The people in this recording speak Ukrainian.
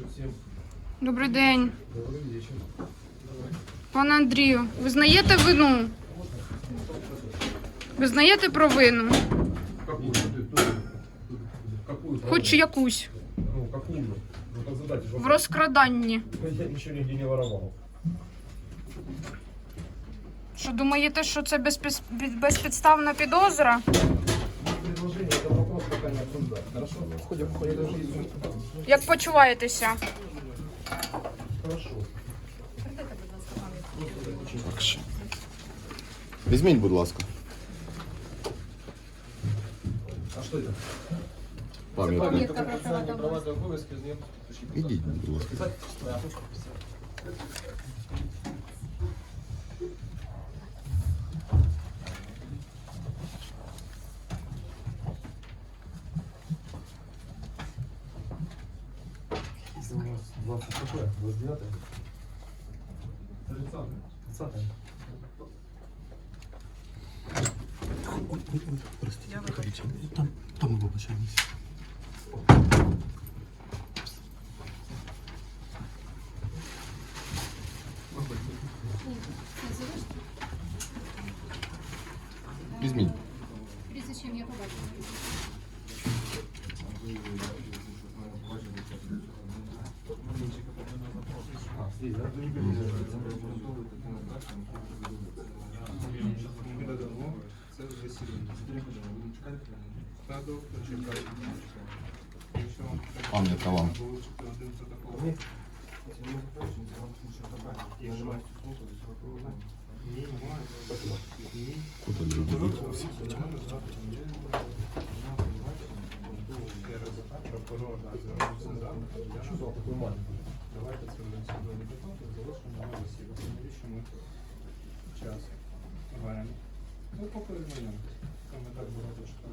вечер всем. Добрий день. Добрый вечер. Пане Андрію, ви знаєте вину? Ви знаєте про вину? Какую? Ты- ты- Какую? Хоч якусь. Ну, какую? Ну, так задайте же В вопрос. розкраданні. Я ничего нигде не воровал. Що думаєте, що це безпіс- бі- безпідставна підозра? Як почуваєтеся? Хорошо. Так ще. Візьміть, будь ласка, А що йде? пам'ятник. Ідіть, будь ласка. у нас 20 какое? 29 30 30 Простите, проходите. Там, там мы вибачаємось. Візьміть. Прежде чем я побачила. А, здесь, да? Це вже серйозно. Складу, почекайте. Якщо вам Пам'ятка вам. вилучити один протокол. Я не маю Ні, немає. Ні. Куди люди Всі Прокурор, да, звернувся завтра. Я Что за такой маленький? Давайте це внесемо до депутатів, залишимо на засідання. Навіщо час гаряємо? Ну, поки знайомимося. Там і так багато читати.